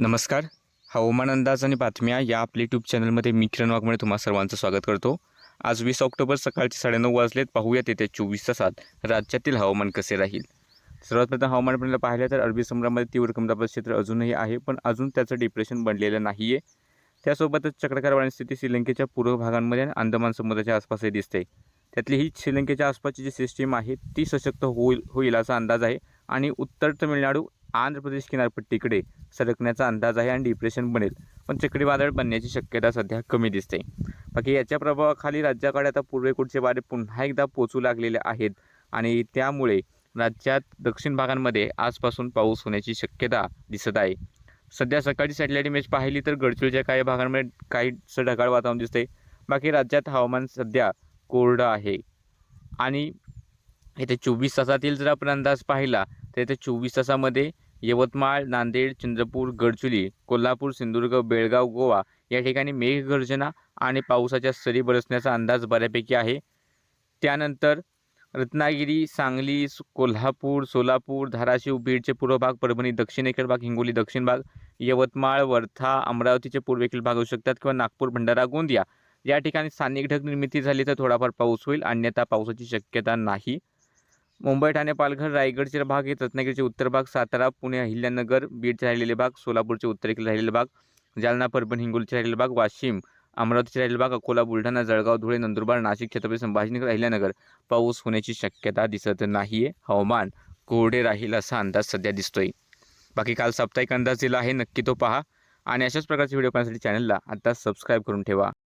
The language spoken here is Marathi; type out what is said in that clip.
नमस्कार. हवामान अंदाज आणि बातम्या या आपल्या यूट्यूब चॅनलमध्ये मी किरण वाघमळे तुम्हा सर्वांचं स्वागत करतो. आज वीस ऑक्टोबर सकाळचे साडेनऊ वाजलेत. पाहूयात येत्या चोवीस तासात राज्यातील हवामान कसे राहील? सर्वात प्रथम हवामान आपल्याला पाहिलं तर अरबी समुद्रामध्ये तीव्र कमदाबाद क्षेत्र अजूनही आहे पण अजून त्याचं डिप्रेशन बनलेलं नाही आहे त्यासोबतच चक्रकार वाणस्थिती श्रीलंकेच्या पूर्व भागांमध्ये आणि अंदमान समुद्राच्या आसपासही दिसते. त्यातली ही श्रीलंकेच्या आसपासची जी सिस्टीम आहे ती सशक्त होईल होईल असा अंदाज आहे. आणि उत्तर तमिळनाडू आंध्र प्रदेश किनारपट्टीकडे सरकण्याचा अंदाज आहे आणि डिप्रेशन बनेल. पण चक्रीवादळ बनण्याची शक्यता सध्या कमी दिसते. बाकी याच्या प्रभावाखाली राज्याकडे आता पूर्वेकडचे वारे पुन्हा एकदा पोचू लागलेले आहेत आणि त्यामुळे राज्यात दक्षिण भागांमध्ये आजपासून पाऊस होण्याची शक्यता दिसत आहे. सध्या सकाळची सॅटेलाईट इमेज पाहिली तर गडचिरोलीच्या काही भागांमध्ये काहीसं ढगाळ वातावरण दिसते बाकी राज्यात हवामान सध्या कोरडं आहे. आणि येत्या चोवीस तासातील जर आपण अंदाज पाहिला तर येत्या चोवीस तासामध्ये यवतमाळ नांदेड चंद्रपूर गडचुली कोल्हापूर सिंधुदुर्ग बेळगाव गोवा या ठिकाणी मेघगर्जना आणि पावसाच्या सरी बरसण्याचा अंदाज बऱ्यापैकी आहे. त्यानंतर रत्नागिरी सांगली कोल्हापूर सोलापूर धाराशिव बीडचे पूर्व भाग परभणी दक्षिणेकडील भाग हिंगोली दक्षिण भाग यवतमाळ वर्धा अमरावतीचे पूर्वेकडील भाग होऊ शकतात किंवा नागपूर भंडारा गोंदिया. या ठिकाणी स्थानिक ढग निर्मिती झाली तर थोडाफार पाऊस होईल अन्यथा पावसाची शक्यता नाही. मुंबई ठाणे पालघर रायगडचे भाग हे रत्नागिरीचे उत्तर भाग सातारा पुणे अहिल्यानगर बीडचे राहिलेले भाग सोलापूरचे उत्तरेकडे राहिलेले भाग जालना परभणी हिंगोलीचे राहिलेले भाग वाशिम अमरावतीचे राहिलेले भाग अकोला बुलढाणा जळगाव धुळे नंदुरबार नाशिक छत्रपती संभाजीनगर अहिल्यानगर. पाऊस होण्याची शक्यता दिसत नाही आहे हवामान कोरडे राहील असा अंदाज सध्या दिसतोय. बाकी काल साप्ताहिक अंदाज दिला आहे. नक्की तो पहा. आणि अशाच प्रकारचे व्हिडिओ पाहण्यासाठी चॅनलला आता सबस्क्राईब करून ठेवा.